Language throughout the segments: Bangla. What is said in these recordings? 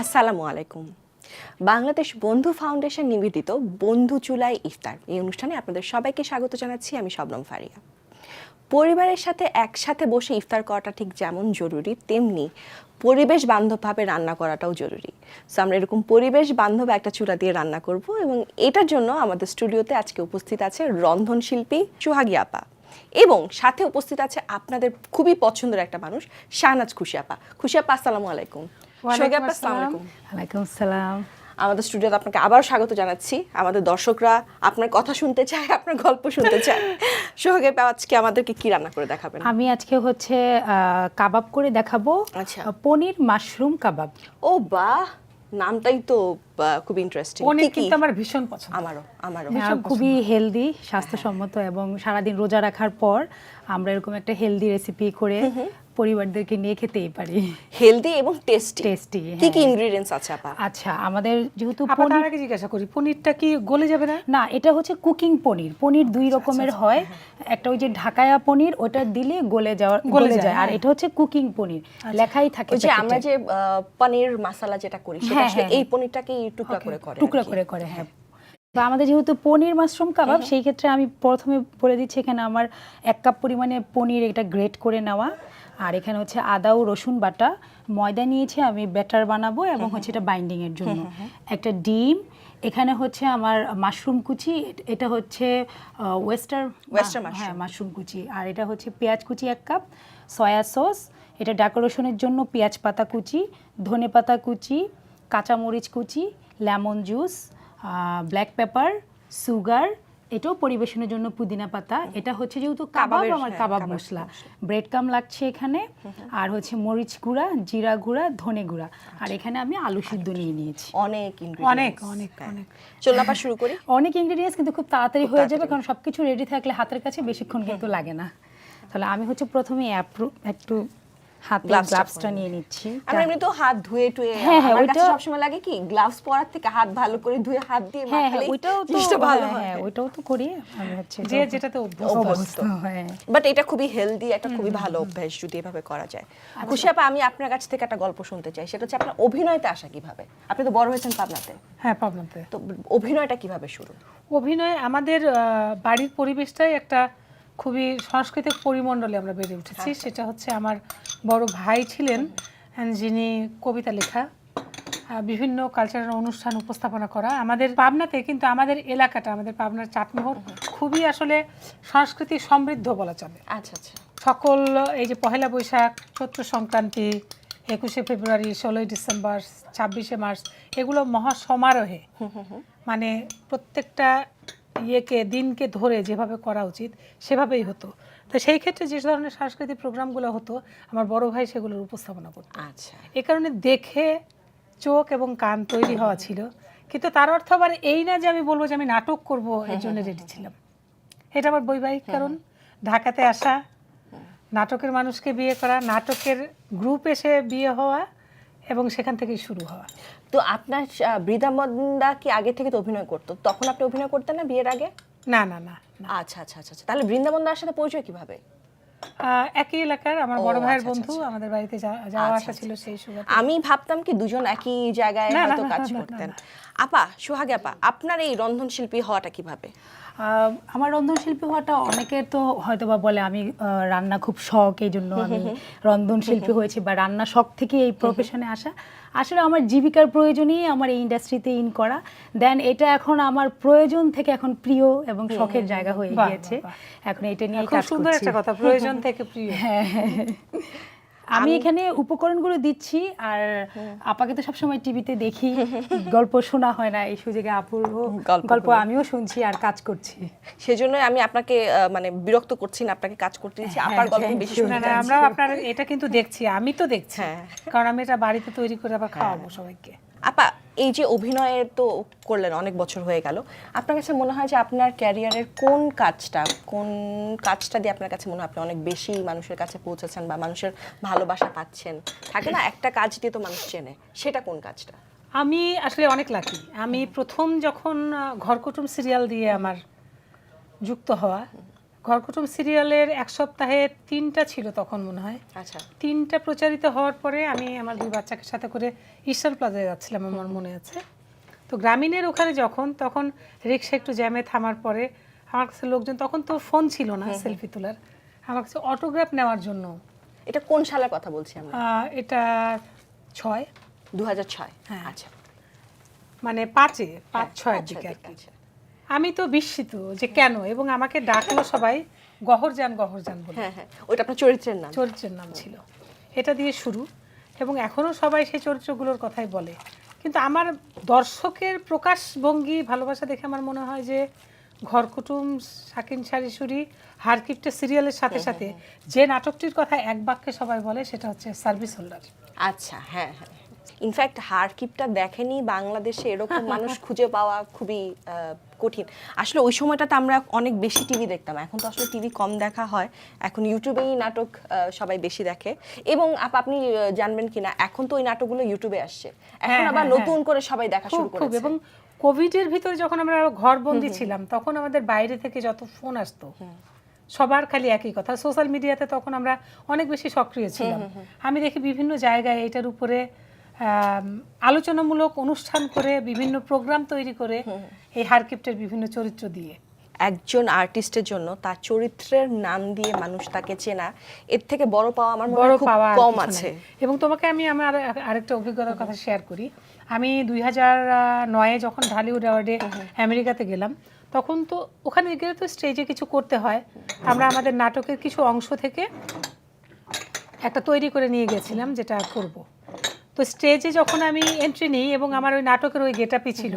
আসসালামু আলাইকুম। বাংলাদেশ বন্ধু ফাউন্ডেশন নিবেদিত বন্ধু চুলাই ইফতার। এই অনুষ্ঠানে আপনাদের সবাইকে স্বাগত জানাচ্ছি, আমি শবনম ফারিয়া। পরিবারের সাথে একসাথে বসে ইফতার করাটা ঠিক যেমন জরুরি, তেমনি পরিবেশ বান্ধবভাবে রান্না করাটাও জরুরি। সো আমরা এরকম পরিবেশ বান্ধব একটা চুলা দিয়ে রান্না করব এবং এটার জন্য আমাদের স্টুডিওতে আজকে উপস্থিত আছে রন্ধনশিল্পী সুহাগী আপা এবং সাথে উপস্থিত আছে আপনাদের খুবই পছন্দের একটা মানুষ শাহনাজ খুশিয়াপা খুশিয়াপা খুশি আসসালামু আলাইকুম। আসসালামু ওয়ালাইকুম সালাম আমাদের স্টুডিওতে আপনাকে আবার স্বাগত জানাচ্ছি। আমাদের দর্শকরা আপনার কথা শুনতে চায় আপনার গল্প শুনতে চায়। সোহাগে আজকে আমাদেরকে কি রান্না করে দেখাবেন? আমি আজকে হচ্ছে কাবাব করে দেখাবো। আচ্ছা। পনির মাশরুম কাবাব। ও বাহ! নামটাই তো খুব ইন্টারেস্টিং পনির কিন্তু আমার ভীষণ পছন্দ। আমারও আমারও। আহ, খুবই হেলদি স্বাস্থ্যসম্মত এবং সারাদিন রোজা রাখার পর আমরা এরকম একটা হেলদি রেসিপি করে পরিবারদেরকে নিয়ে খেতেই পারি। হেলদি এবং টেস্টি টেস্টি কি কি ইনগ্রেডিয়েন্টস আছে আপা আচ্ছা আমাদের যেহেতু পনির আগে জিজ্ঞাসা করি পনিরটা কি গলে যাবে না? না এটা হচ্ছে কুকিং পনির। পনির দুই আচ্ছা, রকমের হয়। একটা ওই যে ঢাকায়া পনির ওটা দিলে গলে যাওয়ার গলে যায়, আর হ্যাঁ। এটা হচ্ছে কুকিং পনির। লেখাই থাকে যে আমরা যে পনির মশলা যেটা করি সেটা হ্যাঁ, আসলে হ্যাঁ। এই পনিরটাকে টুকরা করে করে টুকরা করে করে হ্যাঁ। তো আমাদের যেহেতু পনির মাশরুম কাবাব সেই ক্ষেত্রে আমি প্রথমে বলে দিচ্ছি এখানে আমার এক কাপ পরিমাণে পনির এটা গ্রেট করে নেওয়া। আর এখানে হচ্ছে আদা ও রসুন বাটা। ময়দা নিয়েছি আমি ব্যাটার বানাবো এবং হচ্ছে এটা বাইন্ডিং এর জন্য। একটা ডিম এখানে হচ্ছে আমার মাশরুম কুচি এটা হচ্ছে ওয়েস্টার ওয়েস্টার। হ্যাঁ মাশরুম কুচি। আর এটা হচ্ছে পেঁয়াজ কুচি এক কাপ সয়া সস এটা ডেকোরেশনের জন্য পেঁয়াজ পাতা কুচি ধনে পাতা কুচি কাঁচামরিচ কুচি lemon juice black pepper sugar এটাও পরিবেশনের জন্য পুদিনা পাতা। এটা হচ্ছে যেহেতু কাবাব আমার হ্যাঁ, কাবাব কাবাব মশলা। ব্রেড কাম লাগছে এখানে। আর হচ্ছে মরিচ গুঁড়া জিরা গুঁড়া ধনে গুঁড়া। আর এখানে আমি আলু সিদ্ধ নিয়ে নিয়েছি। অনেক অনেক অনেক হ্যাঁ। অনেক। চলুন শুরু করি। অনেক ইনগ্রেডিয়েন্টস কিন্তু খুব তাড়াতাড়ি হয়ে যাবে কারণ সবকিছু রেডি থাকলে হাতের কাছে বেশিক্ষণ কিন্তু লাগে না। তাহলে আমি হচ্ছে প্রথমে একটু হাতে গ্লাভসটা নিয়ে নিচ্ছি। আমরা এমনি তো হাত ধুয়ে টুয়ে আমার কাছে সবসময় লাগে কি গ্লাভস পরার থেকে হাত ভালো করে ধুয়ে হাত দিয়ে ওইটাও তো ভালো হ্যাঁ, ওইটাও তো করি। আমি হচ্ছে যে যেটাতে অভ্যস্ত। অভ্যস্ত। হ্যাঁ। বাট এটা খুবই হেলদি একটা খুবই ভালো অভ্যাস যদি এভাবে করা যায়। খুশি আপা আমি আপনার কাছ থেকে একটা গল্প শুনতে চাই। সেটা হচ্ছে আপনার অভিনয়তে আসা কীভাবে? আপনি তো বড় হয়েছেন পাবনাতে। হ্যাঁ পাবনাতে। তো অভিনয়টা কীভাবে শুরু? অভিনয় আমাদের আহ, বাড়ির পরিবেশটাই একটা খুবই সাংস্কৃতিক পরিমণ্ডলে আমরা বেড়ে উঠেছি। সেটা হচ্ছে আমার বড় ভাই ছিলেন যিনি কবিতা লেখা বিভিন্ন কালচারাল অনুষ্ঠান উপস্থাপনা করা। আমাদের পাবনাতে কিন্তু আমাদের এলাকাটা আমাদের পাবনার চাটমোহর খুবই আসলে সংস্কৃতি সমৃদ্ধ বলা চলে। আচ্ছা আচ্ছা। সকল এই যে পহেলা বৈশাখ চৈত্র সংক্রান্তি একুশে ফেব্রুয়ারি ষোলোই ডিসেম্বর ছাব্বিশে মার্চ এগুলো মহা সমারোহে মানে প্রত্যেকটা ইয়েকে দিনকে ধরে যেভাবে করা উচিত সেভাবেই হতো। তো সেই ক্ষেত্রে যে ধরনের সাংস্কৃতিক প্রোগ্রামগুলো হতো আমার বড় ভাই সেগুলোর উপস্থাপনা করতো। আচ্ছা। এ কারণে দেখে চোখ এবং কান তৈরি হওয়া ছিল। কিন্তু তার অর্থ আবার এই না যে আমি বলব যে আমি নাটক করব এর জন্য রেডি ছিলাম। এটা আমার বৈবাহিক কারণ। ঢাকাতে আসা নাটকের মানুষকে বিয়ে করা নাটকের গ্রুপ এসে বিয়ে হওয়া এবং সেখান থেকেই শুরু হওয়া তো আপনার বৃদা মন্দা কি আগে থেকে তো অভিনয় করতো? তখন আপনি অভিনয় করতেন না বিয়ের আগে? না না না। আচ্ছা আচ্ছা আচ্ছা আচ্ছা। তাহলে বৃন্দাবন্দার সাথে পরিচয় কীভাবে? একই এলাকার আমার বড় ভাইয়ের আচ্ছা, বন্ধু আচ্ছা, আমাদের বাড়িতে যাওয়া আসা ছিল সেই সুবাদে। আমি ভাবতাম কি দুজন একই জায়গায় হয়তো কাজ করতেন। আপা সোহাগে আপা আপনার এই রন্ধন শিল্পী হওয়াটা কীভাবে? আমার রন্ধনশিল্পী হওয়াটা অনেকের তো হয়তো বা বলে আমি রান্না খুব শখ এই জন্য আমি রন্ধনশিল্পী হয়েছি বা রান্না শখ থেকে এই প্রফেশনে আসা। আসলে আমার জীবিকার প্রয়োজনেই আমার এই ইন্ডাস্ট্রিতে ইন করা। দেন এটা এখন আমার প্রয়োজন থেকে এখন প্রিয় এবং শখের জায়গা হয়ে গিয়েছে। এখন এটা নিয়ে খুব সুন্দর একটা কথা প্রয়োজন থেকে প্রিয়। হ্যাঁ, আমি এখানে উপকরণগুলো দিচ্ছি আর আপাকে তো সবসময় টিভিতে দেখি। গল্প শোনা হয় না এই সুযোগে আপুর গল্প আমিও শুনছি আর কাজ করছি। সেজন্য আমি আপনাকে মানে বিরক্ত করছি না আপনাকে কাজ করতে দিচ্ছি। আপার গল্প বেশি শোনা না আমরা আপনার এটা কিন্তু দেখছি আমি তো দেখছি। হ্যাঁ। কারণ আমি এটা বাড়িতে তৈরি করে আবার খাওয়াবো সবাইকে। আপা, এই যে অভিনয়ের তো করলেন, অনেক বছর হয়ে গেল। আপনার কাছে মনে হয় যে আপনার ক্যারিয়ারের কোন কাজটা কোন কাজটা দিয়ে আপনার কাছে মনে হয় আপনি অনেক বেশি মানুষের কাছে পৌঁছেছেন বা মানুষের ভালোবাসা পাচ্ছেন? থাকে না, একটা কাজ দিয়ে তো মানুষ চেনে। সেটা কোন কাজটা? আমি আসলে অনেক লাকি আমি প্রথম যখন ঘরকুটুম সিরিয়াল দিয়ে আমার যুক্ত হওয়া ঘরকুটুম সিরিয়ালের এক সপ্তাহে তিনটা ছিল তখন মনে হয়। আচ্ছা। তিনটা প্রচারিত হওয়ার পরে আমি আমার দুই বাচ্চাকে সাথে করে ইস্টার্ন প্লাজায় যাচ্ছিলাম আমার মনে আছে। তো গ্রামীণের ওখানে যখন তখন রিক্সা একটু জ্যামে থামার পরে আমার কাছে লোকজন তখন তো ফোন ছিল না সেলফি তোলার। আমার কাছে অটোগ্রাফ নেওয়ার জন্য। এটা কোন সালের কথা বলছি আমরা? এটা ছয়। দু হাজার ছয়। হ্যাঁ। আচ্ছা। মানে পাঁচে পাঁচ ছয়ের পাঁচ দিকে আর কি। আমি তো বিস্মিত যে কেন? এবং আমাকে ডাকলো সবাই গহরজান গহরজান বলে। হ্যাঁ হ্যাঁ ওটা আপনার চরিত্রের নাম। চরিত্রের নাম ছিল। এটা দিয়ে শুরু। এবং এখনও সবাই সেই চরিত্রগুলোর কথাই বলে। কিন্তু আমার দর্শকের প্রকাশভঙ্গি ভালোবাসা দেখে আমার মনে হয় যে ঘরকুটুম সাকিন শারিশুরি হারকিপ্টে সিরিয়ালের সাথে সাথে যে নাটকটির কথা এক বাক্যে সবাই বলে সেটা হচ্ছে সার্ভিস হোল্ডার। আচ্ছা হ্যাঁ হ্যাঁ। ইনফ্যাক্ট হারকিপটা দেখেনি বাংলাদেশে এরকম মানুষ খুঁজে পাওয়া খুবই কঠিন। আসলে ওই সময়টাতে আমরা অনেক বেশি টিভি দেখতাম এখন তো আসলে টিভি কম দেখা হয়। এখন ইউটিউবেই নাটক সবাই বেশি দেখে। এবং আপ আপনি জানবেন কিনা এখন তো ওই নাটকগুলো ইউটিউবে আসছে। এখন হ্যাঁ, আবার হ্যাঁ, নতুন করে সবাই দেখা শুরু করেছে। এবং কোভিডের ভিতরে যখন আমরা ঘরবন্দি ছিলাম তখন আমাদের বাইরে থেকে যত ফোন আসতো সবার খালি একই কথা। সোশ্যাল মিডিয়াতে তখন আমরা অনেক বেশি সক্রিয় ছিলাম। আমি দেখি বিভিন্ন জায়গায় এটার উপরে আলোচনামূলক অনুষ্ঠান করে বিভিন্ন প্রোগ্রাম তৈরি করে এই হারকিপ্টের বিভিন্ন চরিত্র দিয়ে। একজন আর্টিস্টের জন্য তার চরিত্রের নাম দিয়ে মানুষ তাকে চেনা এর থেকে বড় পাওয়া আমার বড় পাওয়া কম আছে। এবং তোমাকে আমি আমার আরেকটা অভিজ্ঞতার কথা শেয়ার করি। আমি দুই হাজার নয়ে যখন ঢালিউড অ্যাওয়ার্ডে আমেরিকাতে গেলাম তখন তো ওখানে গেলে তো স্টেজে কিছু করতে হয়। আমরা আমাদের নাটকের কিছু অংশ থেকে একটা তৈরি করে নিয়ে গেছিলাম যেটা করব। তো স্টেজে যখন আমি এন্ট্রি নিই এবং আমার ওই নাটকের ওই গেটাপি ছিল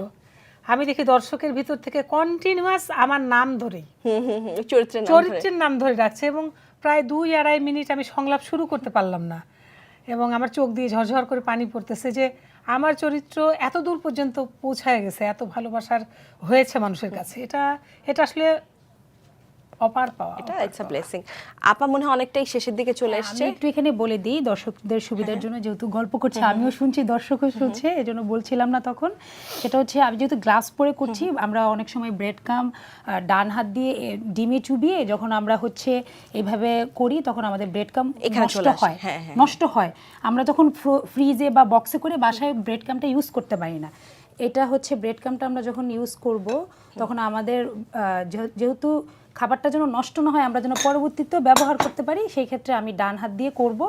আমি দেখি দর্শকের ভিতর থেকে কন্টিনিউয়াস আমার নাম ধরেই। চরিত্রের নাম ধরে। রাখছে এবং প্রায় দুই আড়াই মিনিট আমি সংলাপ শুরু করতে পারলাম না। এবং আমার চোখ দিয়ে ঝরঝর করে পানি পড়তেছে যে আমার চরিত্র এত দূর পর্যন্ত পৌঁছায় গেছে এত ভালোবাসার হয়েছে মানুষের কাছে। এটা এটা আসলে অপার পাওয়া এটা ইটস আ ব্লেসিং আপা মনে হয় অনেকটাই শেষের দিকে চলে এসেছে। একটু এখানে বলে দিই দর্শকদের সুবিধার জন্য যেহেতু গল্প করছে আমিও শুনছি দর্শকও শুনছে এজন্য বলছিলাম না তখন। সেটা হচ্ছে আমি যেহেতু গ্লাস পরে করছি আমরা অনেক সময় ব্রেড কাম ডান হাত দিয়ে ডিমে চুবিয়ে যখন আমরা হচ্ছে এভাবে করি তখন আমাদের ব্রেড কাম নষ্ট হয়। হ্যাঁ, হ্যাঁ, নষ্ট হয়। আমরা তখন ফ্রিজে বা বক্সে করে বাসায় ব্রেড কামটা ইউজ করতে পারি না। এটা হচ্ছে ব্রেড কামটা আমরা যখন ইউজ করব তখন আমাদের যেহেতু খাবারটা যেন নষ্ট না হয় আমরা যেন পরবর্তীতেও ব্যবহার করতে পারি সেই ক্ষেত্রে আমি ডান হাত দিয়ে করব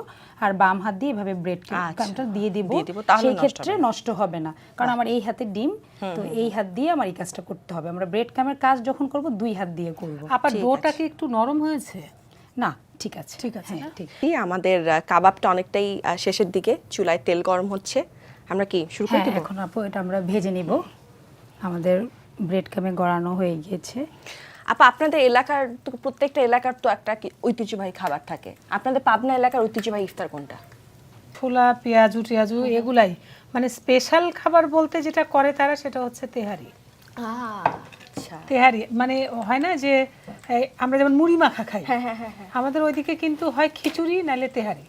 আর বাম হাত দিয়ে এভাবে ব্রেড আচ্ছা। কামটা দিয়ে দিব। দিয়ে দিব, তাহলে সেই নষ্ট ক্ষেত্রে নষ্ট হবে না। কারণ আমার এই হাতে ডিম তো এই হাত দিয়ে আমার এই কাজটা করতে হবে। আমরা ব্রেড কামের কাজ যখন করব দুই হাত দিয়ে করব। আবার ডোটা কি একটু নরম হয়েছে? না ঠিক আছে। ঠিক আছে হ্যাঁ, ঠিক। এই আমাদের কাবাবটা অনেকটাই শেষের দিকে চুলায় তেল গরম হচ্ছে। আমরা কি শুরু করে হ্যাঁ এখন আপু এটা আমরা ভেজে নিব। আমাদের ব্রেড কামে গড়ানো হয়ে গিয়েছে। আপা আপনাদের এলাকার তো প্রত্যেকটা এলাকার তো একটা কি ঐতিহ্যবাহী খাবার থাকে। আপনাদের পাবনা এলাকার ঐতিহ্যবাহী ইফতার কোনটা? ছোলা পেঁয়াজু টিয়াজু এগুলাই। মানে স্পেশাল খাবার বলতে যেটা করে তারা সেটা হচ্ছে তেহারি। আচ্ছা। তেহারি মানে হয় না যে আমরা যেমন মুড়ি মাখা খাই হ্যাঁ হ্যাঁ হ্যাঁ হ্যাঁ। আমাদের ওইদিকে কিন্তু হয় খিচুড়ি নালে তেহারি।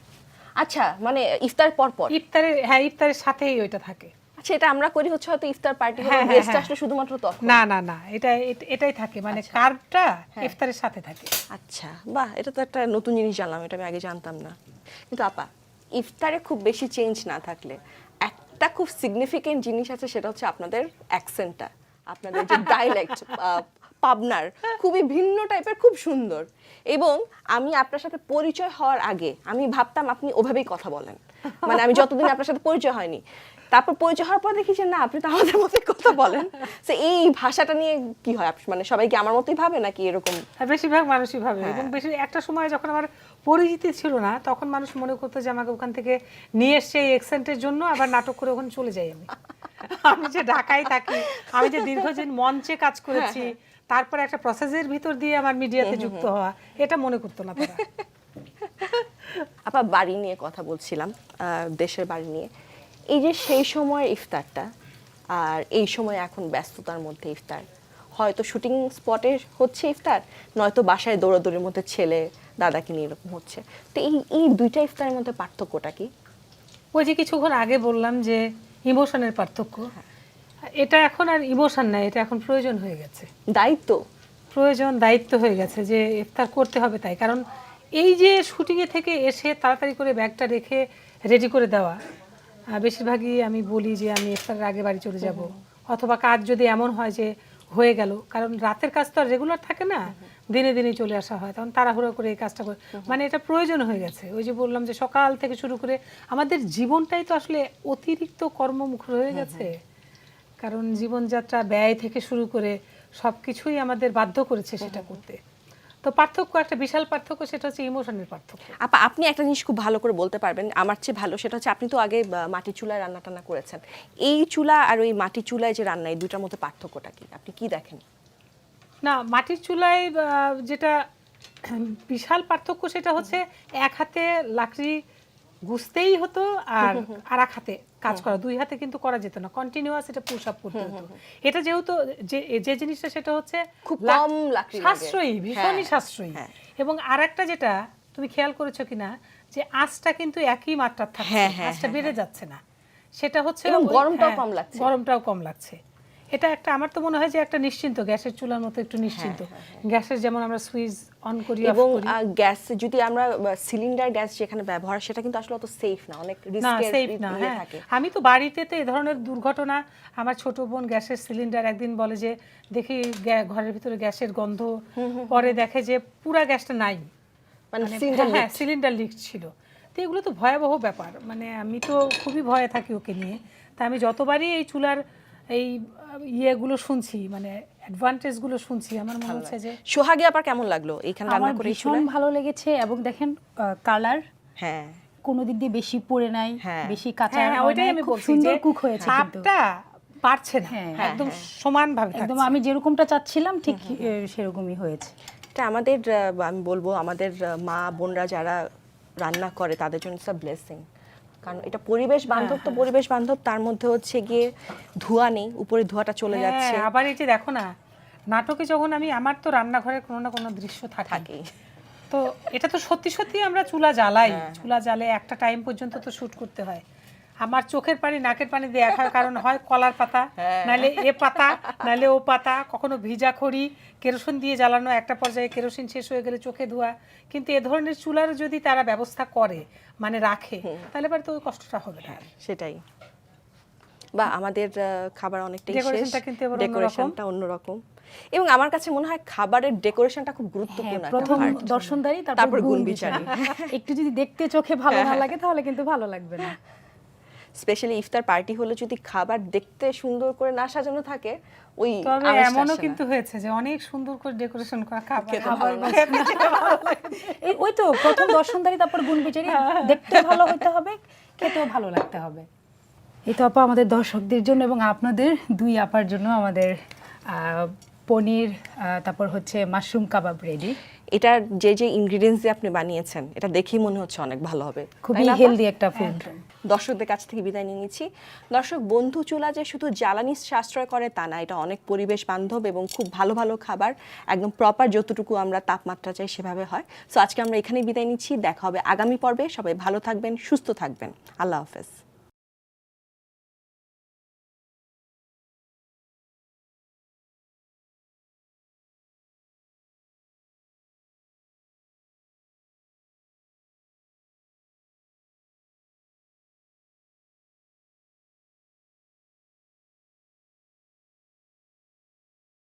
আচ্ছা মানে ইফতার পর পর ইফতারের হ্যাঁ ইফতারের সাথেই ওইটা থাকে। আচ্ছা এটা আমরা করি হচ্ছে হয়তো ইফতার পার্টি হ্যাঁ, হ্যাঁ, গেস্ট হ্যাঁ। আসলে শুধুমাত্র তখন। না না না এটা এটাই থাকে মানে কার্ডটা ইফতারের সাথে থাকে। আচ্ছা বাহ এটা তো একটা নতুন জিনিস জানলাম এটা আমি আগে জানতাম না। কিন্তু আপা ইফতারে খুব বেশি চেঞ্জ না থাকলে একটা খুব সিগনিফিকেন্ট জিনিস আছে সেটা হচ্ছে আপনাদের অ্যাকসেন্টটা আপনাদের যে ডাইলেক্ট পাবনার খুবই ভিন্ন টাইপের খুব সুন্দর। এবং আমি আপনার সাথে পরিচয় হওয়ার আগে আমি ভাবতাম আপনি ওভাবেই কথা বলেন। মানে আমি যতদিন আপনার সাথে পরিচয় হয়নি। তারপর পরিচয় হওয়ার পর দেখি যে না আপনি তো আমাদের মতোই কথা বলেন। তো এই ভাষাটা নিয়ে কি হয়? মানে সবাই কি আমার মতোই ভাবে নাকি এরকম? বেশিরভাগ মানুষই ভাবে। এবং বেশি একটা সময় যখন আমার পরিচিতি ছিল না তখন মানুষ মনে করতো যে আমাকে ওখান থেকে নিয়ে এসছে এই এক্সেন্টের জন্য আবার নাটক করে ওখানে চলে যাই আমি। আমি যে ঢাকায় থাকি আমি যে দীর্ঘদিন মঞ্চে কাজ করেছি তারপরে একটা প্রসেসের ভিতর দিয়ে আমার মিডিয়াতে যুক্ত হওয়া এটা মনে করতো না তারা। আপা বাড়ি নিয়ে কথা বলছিলাম আহ, দেশের বাড়ি নিয়ে। এই যে সেই সময় ইফতারটা আর এই সময় এখন ব্যস্ততার মধ্যে ইফতার হয়তো শুটিং স্পটে হচ্ছে ইফতার নয়তো বাসায় দৌড়াদৌড়ির মধ্যে ছেলে দাদাকে নিয়ে এরকম হচ্ছে। তো এই এই দুইটা ইফতারের মধ্যে পার্থক্যটা কি? ওই যে কিছুক্ষণ আগে বললাম যে ইমোশনের পার্থক্য এটা এখন আর ইমোশন নাই এটা এখন প্রয়োজন হয়ে গেছে। দায়িত্ব? প্রয়োজন দায়িত্ব হয়ে গেছে যে ইফতার করতে হবে তাই। কারণ এই যে শুটিংয়ে থেকে এসে তাড়াতাড়ি করে ব্যাগটা রেখে রেডি করে দেওয়া বেশিরভাগই আমি বলি যে আমি ইফতারের আগে বাড়ি চলে যাব। অথবা কাজ যদি এমন হয় যে হয়ে গেল কারণ রাতের কাজ তো আর রেগুলার থাকে না দিনে দিনে চলে আসা হয় তখন তাড়াহুড়ো করে এই কাজটা করে মানে এটা প্রয়োজন হয়ে গেছে। ওই যে বললাম যে সকাল থেকে শুরু করে আমাদের জীবনটাই তো আসলে অতিরিক্ত কর্মমুখর হয়ে গেছে। কারণ জীবনযাত্রা ব্যয় থেকে শুরু করে সব কিছুই আমাদের বাধ্য করেছে সেটা করতে। তো পার্থক্য একটা বিশাল পার্থক্য সেটা হচ্ছে ইমোশনের পার্থক্য। আপা আপনি একটা জিনিস খুব ভালো করে বলতে পারবেন আমার চেয়ে ভালো সেটা হচ্ছে আপনি তো আগে মাটি চুলায় রান্না টান্না করেছেন। এই চুলা আর ওই মাটির চুলায় যে রান্না এই দুটার মধ্যে পার্থক্যটা কি? আপনি কি দেখেন? না মাটির চুলায় যেটা বিশাল পার্থক্য সেটা হচ্ছে এক হাতে লাকড়ি গুছতেই হতো আর আর এক হাতে কাজ করা দুই হাতে কিন্তু করা যেত না কন্টিনিউয়াস এটা পুশ আপ করতে হতো। এটা যেহেতু যে যে জিনিসটা সেটা হচ্ছে খুব কম। সাশ্রয়ী ভীষণই হ্যাঁ, সাশ্রয়ী। এবং এবং আরেকটা যেটা তুমি খেয়াল করেছ কিনা যে আঁচটা কিন্তু একই মাত্রার থাকে হ্যাঁ, হ্যাঁ, আঁচটা বেড়ে যাচ্ছে না। সেটা হচ্ছে গরমটাও হ্যাঁ, কম লাগছে। গরমটাও কম লাগছে। এটা একটা আমার তো মনে হয় যে একটা নিশ্চিন্ত গ্যাসের চুলার মতো একটু নিশ্চিন্ত। গ্যাসের যেমন আমরা সুইচ অন করি এবং গ্যাস যদি আমরা সিলিন্ডার গ্যাস যেখানে ব্যবহার সেটা কিন্তু আসলে অত সেফ না অনেক রিস্কের সেফ না হ্যাঁ। থাকে। আমি তো বাড়িতে তো এই ধরনের দুর্ঘটনা আমার ছোট বোন গ্যাসের সিলিন্ডার একদিন বলে যে দেখি ঘরের ভিতরে গ্যাসের গন্ধ। পরে দেখে যে পুরা গ্যাসটা নাই। মানে মানে হ্যাঁ সিলিন্ডার লিক ছিল। তো এগুলো তো ভয়াবহ ব্যাপার। মানে আমি তো খুবই ভয়ে থাকি ওকে নিয়ে। তা আমি যতবারই এই চুলার এই ইয়েগুলো শুনছি মানে অ্যাডভান্টেজগুলো শুনছি আমার মনে হচ্ছে যে সোহাগে আবার কেমন লাগল এইখানে রান্না আমার করে ভীষণ ভালো লেগেছে এবং দেখেন কালার হ্যাঁ। কোনো দিক দিয়ে বেশি পড়ে নাই হ্যাঁ। বেশি কাঁচা হ্যাঁ হ্যাঁ, ওইটাই আমি বলছি সুন্দর কুক হয়েছে ভাবটা পারছে না হ্যাঁ, একদম সমানভাবে একদম আমি যেরকমটা চাচ্ছিলাম ঠিক সেরকমই হয়েছে। এটা আমাদের আমি বলব আমাদের মা বোনরা যারা রান্না করে তাদের জন্য ইটস ব্লেসিং কারণ এটা পরিবেশ বান্ধব তো পরিবেশ বান্ধব তার মধ্যে হচ্ছে গিয়ে ধোঁয়া নেই উপরে ধোঁয়াটা চলে যাচ্ছে। হ্যাঁ, আবার এই যে দেখো না নাটকে যখন আমি আমার তো রান্নাঘরে কোনো না কোনো দৃশ্য থাকে। তো এটা তো সত্যি সত্যি আমরা চুলা জ্বালাই। হ্যাঁ, চুলা জ্বালে একটা টাইম পর্যন্ত তো শ্যুট করতে হয়। আমার চোখের পানি নাকের পানি দিয়ে দেখার কারণ হয় কলার পাতা। হ্যাঁ। নাহলে এ পাতা নাহলে ও পাতা কখনো ভিজা খড়ি কেরোসিন দিয়ে জ্বালানো একটা পর্যায়ে কেরোসিন শেষ হয়ে গেলে চোখে ধোয়া। কিন্তু এ ধরনের চুলার যদি তারা ব্যবস্থা করে মানে রাখে তাহলে পরে তো ওই কষ্টটা হবে না। সেটাই। বা আমাদের খাবার অনেকটাই শেষ। কিন্তু ডেকোরেশনটা অন্যরকম। এবং আমার কাছে মনে হয় খাবারের ডেকোরেশনটা খুব হ্যাঁ গুরুত্বপূর্ণ একটা প্রথম দর্শনদারি তারপর গুণ বিচারি। বিচারি। একটু যদি দেখতে চোখে ভালো না লাগে তাহলে কিন্তু ভালো লাগবে না। স্পেশালি ইফতার পার্টি হলে যদি খাবার দেখতে সুন্দর করে না সাজানো থাকে ওই তবে এমনও কিন্তু হয়েছে যে অনেক সুন্দর করে ডেকোরেশন করা খাবার খেতে খাবার ভালো এই ওই তো প্রথম দর্শনদারি তারপর গুণ বিচারি দেখতে ভালো হতে হবে খেতেও ভালো লাগতে হবে। এই তো আপা আমাদের দর্শকদের জন্য এবং আপনাদের দুই আপার জন্য আমাদের আহ, পনির আহ, তারপর হচ্ছে মাশরুম কাবাব রেডি এটার যে যে ইনগ্রেডিয়েন্টস দিয়ে আপনি বানিয়েছেন এটা দেখেই মনে হচ্ছে অনেক ভালো হবে। খুবই? হেলদি একটা ফুড দর্শকদের কাছ থেকে বিদায় নিয়ে নিচ্ছি। দর্শক বন্ধু চুলা যে শুধু জ্বালানি সাশ্রয় করে তা না এটা অনেক পরিবেশ বান্ধব এবং খুব ভালো ভালো খাবার। একদম প্রপার যতটুকু আমরা তাপমাত্রা চাই সেভাবে হয়। সো আজকে আমরা এখানেই বিদায় নিচ্ছি। দেখা হবে আগামী পর্বে। সবাই ভালো থাকবেন সুস্থ থাকবেন। আল্লাহ হাফেজ।